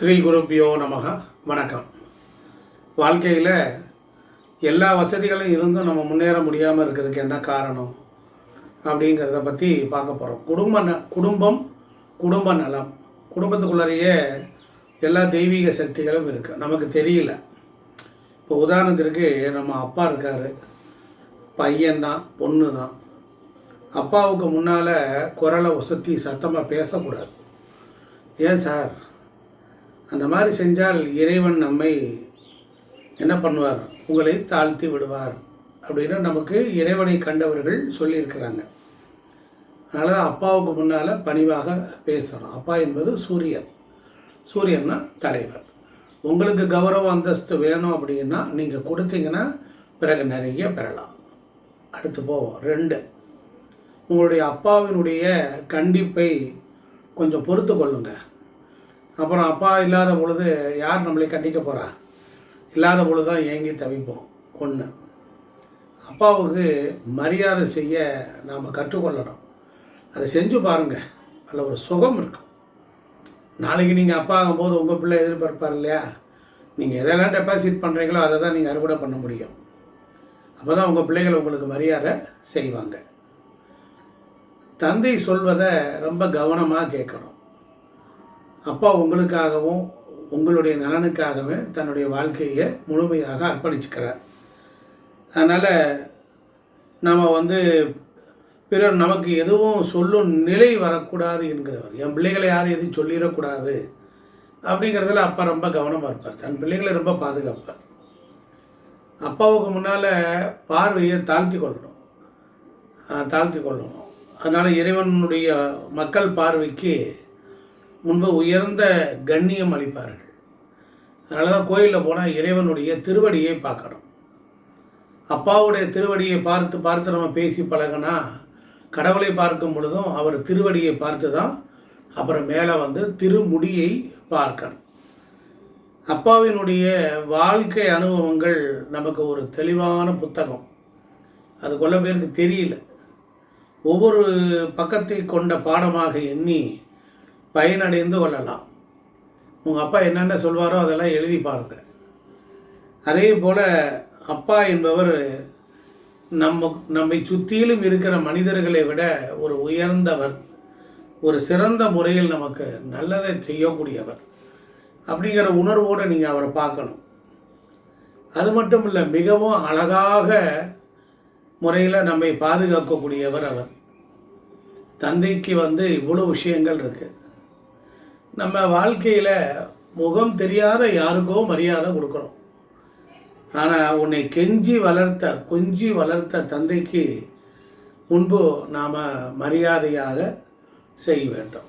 ஸ்ரீ குருப்பியோ நமக. வணக்கம். வாழ்க்கையில் எல்லா வசதிகளும் இருந்தும் நம்ம முன்னேற முடியாமல் இருக்கிறதுக்கு என்ன காரணம்? அப்படிங்கிறத பற்றி பார்க்க போகிறோம் குடும்ப ந குடும்பம் குடும்ப நலம். குடும்பத்துக்குள்ளேயே எல்லா தெய்வீக சக்திகளும் இருக்குது நமக்கு தெரியல. இப்போ உதாரணத்திற்கு நம்ம அப்பா இருக்கார். பையன்தான் பொண்ணு தான் அப்பாவுக்கு முன்னால் குரலை உசத்தி சத்தமாக பேசக்கூடாது. ஏன் சார்? அந்த மாதிரி செஞ்சால் இறைவன் நம்மை என்ன பண்ணுவார்? உங்களை தாழ்த்தி விடுவார். அப்படின்னு நமக்கு இறைவனை கண்டவர்கள் சொல்லியிருக்கிறாங்க. அதனால் அப்பாவுக்கு முன்னால் பணிவாக பேசணும். அப்பா என்பது சூரியன். சூரியன்னா தலைவர். உங்களுக்கு கௌரவம் அந்தஸ்து வேணும் அப்படின்னா நீங்கள் கொடுத்தீங்கன்னா பிறகு நிறைய பெறலாம். அடுத்து போவோம். ரெண்டு உங்களுடைய அப்பாவினுடைய கண்டிப்பை கொஞ்சம் பொறுத்து கொள்ளுங்கள் அப்புறம் அப்பா இல்லாத பொழுது யார் நம்மளை கண்டிக்க போகிறா இல்லாத பொழுது தான் ஏங்கி தவிப்போம் ஒன்று அப்பாவுக்கு மரியாதை செய்ய நாம் கற்றுக்கொள்ளணும். அதை செஞ்சு பாருங்கள் அதில் ஒரு சுகம் இருக்கும். நாளைக்கு நீங்கள் அப்பா ஆகும்போது உங்கள் பிள்ளை எதிர்பார்ப்பார் இல்லையா? நீங்கள் எதெல்லாம் டெபாசிட் பண்ணுறீங்களோ அதை தான் நீங்கள் அறுவடை பண்ண முடியும். அப்போ தான் உங்கள் பிள்ளைகள் உங்களுக்கு மரியாதை செய்வாங்க. தந்தை சொல்வதை ரொம்ப கவனமாக கேட்கணும். அப்பா உங்களுக்காகவும் உங்களுடைய நலனுக்காகவே தன்னுடைய வாழ்க்கையை முழுமையாக அர்ப்பணிச்சுக்கிறார். அதனால் நம்ம வந்து பிறர் நமக்கு எதுவும் சொல்லும் நிலை வரக்கூடாது என்கிறவர். என் பிள்ளைகளை யாரும் எதுவும் சொல்லிடக்கூடாது அப்படிங்கிறதுல அப்பா ரொம்ப கவனமாக இருப்பார். தன் பிள்ளைகளை ரொம்ப பாதுகாப்பார். அப்பாவுக்கு முன்னால் பார்வையை தாழ்த்தி கொள்ளணும். தாழ்த்தி கொள்ளணும். அதனால் இறைவனுடைய மக்கள் பார்வைக்கு முன்பு உயர்ந்த கண்ணியம் அளிப்பார்கள். அதனால தான் கோயிலில் போனால் இறைவனுடைய திருவடியை பார்க்கணும். அப்பாவுடைய திருவடியை பார்த்து பார்த்து நம்ம பேசி பழகினா கடவுளை பார்க்கும் பொழுதும் அவர் திருவடியை பார்த்து தான் அப்புறம் மேலே வந்து திருமுடியை பார்க்கணும். அப்பாவினுடைய வாழ்க்கை அனுபவங்கள் நமக்கு ஒரு தெளிவான புத்தகம். அது கொள்ள பேருக்கு தெரியல. ஒவ்வொரு பக்கத்தை கொண்ட பாடமாக எண்ணி பயனடைந்து கொள்ளலாம். உங்கள் அப்பா என்னென்ன சொல்வாரோ அதெல்லாம் எழுதி பாருங்க. அதே போல் அப்பா என்பவர் நம்ம நம்மை சுற்றிலும் இருக்கிற மனிதர்களை விட ஒரு உயர்ந்தவர் ஒரு சிறந்த முறையில் நமக்கு நல்லதை செய்யக்கூடியவர் அப்படிங்கிற உணர்வோடு நீங்கள் அவரை பார்க்கணும். அது மட்டும் இல்லை மிகவும் அழகாக முறையில் நம்மை பாதுகாக்கக்கூடியவர் அவர். தந்தைக்கு வந்து இவ்வளோ விஷயங்கள் இருக்குது நம்ம வாழ்க்கையில் முகம் தெரியாத யாருக்கோ மரியாதை கொடுக்குறோம் ஆனால் உன்னை கெஞ்சி வளர்த்த கொஞ்சி வளர்த்த தந்தைக்கு முன்பு நாம் மரியாதையாக செய்ய வேண்டும்.